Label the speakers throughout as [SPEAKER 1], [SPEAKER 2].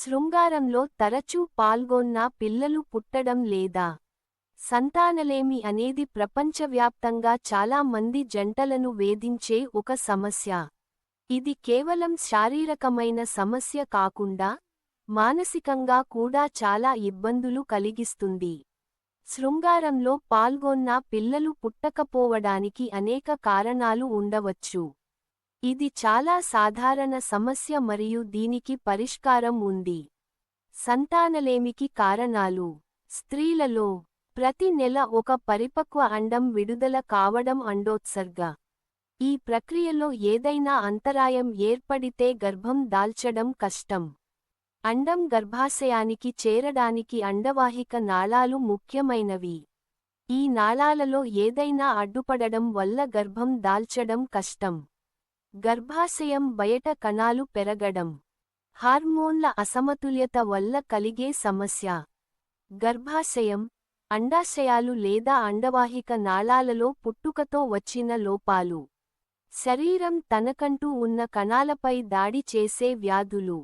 [SPEAKER 1] శృంగారంలో తరచూ పాల్గొన్న పిల్లలు పుట్టడం లేదా సంతానలేమి అనేది ప్రపంచవ్యాప్తంగా చాలా మంది జంటలను వేధించే ఒక సమస్య. ఇది కేవలం శారీరకమైన సమస్య కాకుండా మానసికంగా కూడా చాలా ఇబ్బందులు కలిగిస్తుంది. శృంగారంలో పాల్గొన్న పిల్లలు పుట్టకపోవడానికి అనేక కారణాలు ఉండవచ్చు. ఇది చాలా సాధారణ సమస్య మరియు దీనికి పరిష్కారం ఉంది. సంతానలేమికి కారణాలు. స్త్రీలలో ప్రతి నెల ఒక పరిపక్వ అండం విడుదల కావడం అండోత్సర్గ. ఈ ప్రక్రియలో ఏదైనా అంతరాయం ఏర్పడితే గర్భం దాల్చడం కష్టం. అండం గర్భాశయానికి చేరడానికి అండవాహిక నాళాలు ముఖ్యమైనవి. ఈ నాళాలలో ఏదైనా అడ్డుపడడం వల్ల గర్భం దాల్చడం కష్టం. గర్భాశయం బయట కణాలు పెరగడం. హార్మోన్ల అసమతుల్యత వల్ల కలిగే సమస్య. గర్భాశయం అండాశయాలు లేదా అండవాహిక నాళాలలో పుట్టుకతో వచ్చిన లోపాలు. శరీరం తనకంటూ ఉన్న కణాలపై దాడి చేసే వ్యాధులు.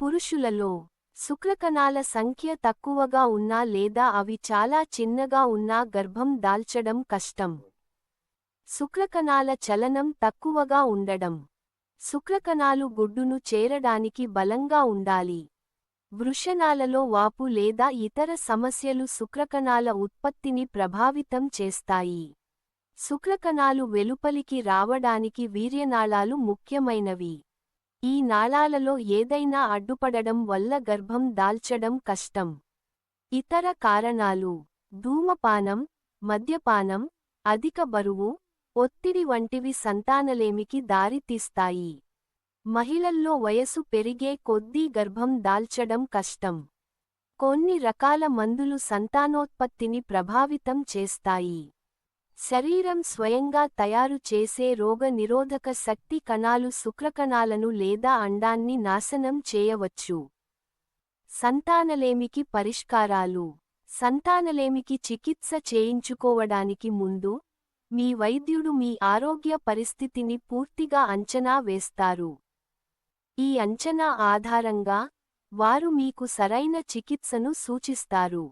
[SPEAKER 1] పురుషులలో శుక్రకణాల సంఖ్య తక్కువగా ఉన్నా లేదా అవి చాలా చిన్నగా ఉన్నా గర్భం దాల్చడం కష్టం. శుక్రకణాల చలనం తక్కువగా ఉండడం. శుక్రకణాలు గుడ్డును చేరడానికి బలంగా ఉండాలి. వృషణాలలో వాపు లేదా ఇతర సమస్యలు శుక్రకణాల ఉత్పత్తిని ప్రభావితం చేస్తాయి. శుక్రకణాలు వెలుపలికి రావడానికి వీర్యనాళాలు ముఖ్యమైనవి. ఈ నాళాలలో ఏదైనా అడ్డుపడడం వల్ల గర్భం దాల్చడం కష్టం. ఇతర కారణాలు. ధూమపానం మద్యపానం అధిక బరువు ఒత్తిడి వంటివి సంతానలేమికి దారితీస్తాయి మహిళల్లో వయసు పెరిగే కొద్దీ గర్భం దాల్చడం కష్టం. కొన్ని రకాల మందులు సంతానోత్పత్తిని ప్రభావితం చేస్తాయి. శరీరం స్వయంగా తయారు చేసే రోగ నిరోధక శక్తి కణాలు శుక్రకణాలను లేదా అండాన్ని నాశనం చేయవచ్చు. సంతానలేమికి పరిష్కారాలు. సంతానలేమికి చికిత్స చేయించుకోవడానికి ముందు మీ వైద్యుడు మీ ఆరోగ్య పరిస్థితిని పూర్తిగా అంచనా వేస్తారు. ఈ అంచనా ఆధారంగా వారు మీకు సరైన చికిత్సను సూచిస్తారు.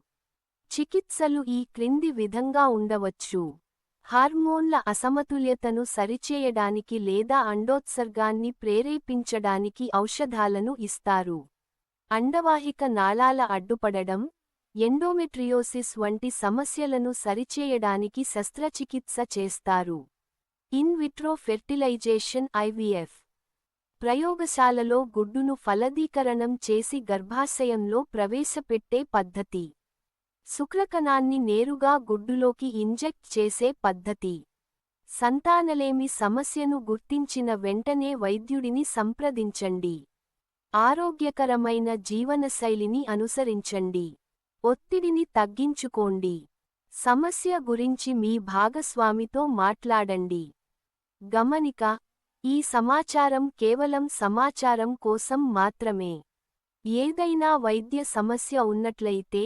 [SPEAKER 1] చికిత్సలు ఈ క్రింది విధంగా ఉండవచ్చు. హార్మోన్ల అసమతుల్యతను సరిచేయడానికి లేదా అండోత్సర్గాన్ని ప్రేరేపించడానికి ఔషధాలను ఇస్తారు. అండవాహిక నాళాల అడ్డుపడడం ఎండోమెట్రియోసిస్ వంటి సమస్యలను సరిచేయడానికి శస్త్రచికిత్స చేస్తారు. In vitro fertilisation IVF. ప్రయోగశాలలో గుడ్డును ఫలదీకరణం చేసి గర్భాశయంలో ప్రవేశపెట్టే పద్ధతి. శుక్రకణాన్ని నేరుగా గుడ్డులోకి ఇంజెక్ట్ చేసే పద్ధతి. సంతానలేమి సమస్యను గుర్తించిన వెంటనే వైద్యుడిని సంప్రదించండి. ఆరోగ్యకరమైన జీవనశైలిని అనుసరించండి. ఒత్తిడిని తగ్గించుకోండి. సమస్య గురించి మీ భాగస్వామితో మాట్లాడండి. గమనిక ఈ సమాచారం కేవలం సమాచారం కోసం మాత్రమే. ఏదైనా వైద్య సమస్య ఉన్నట్లయితే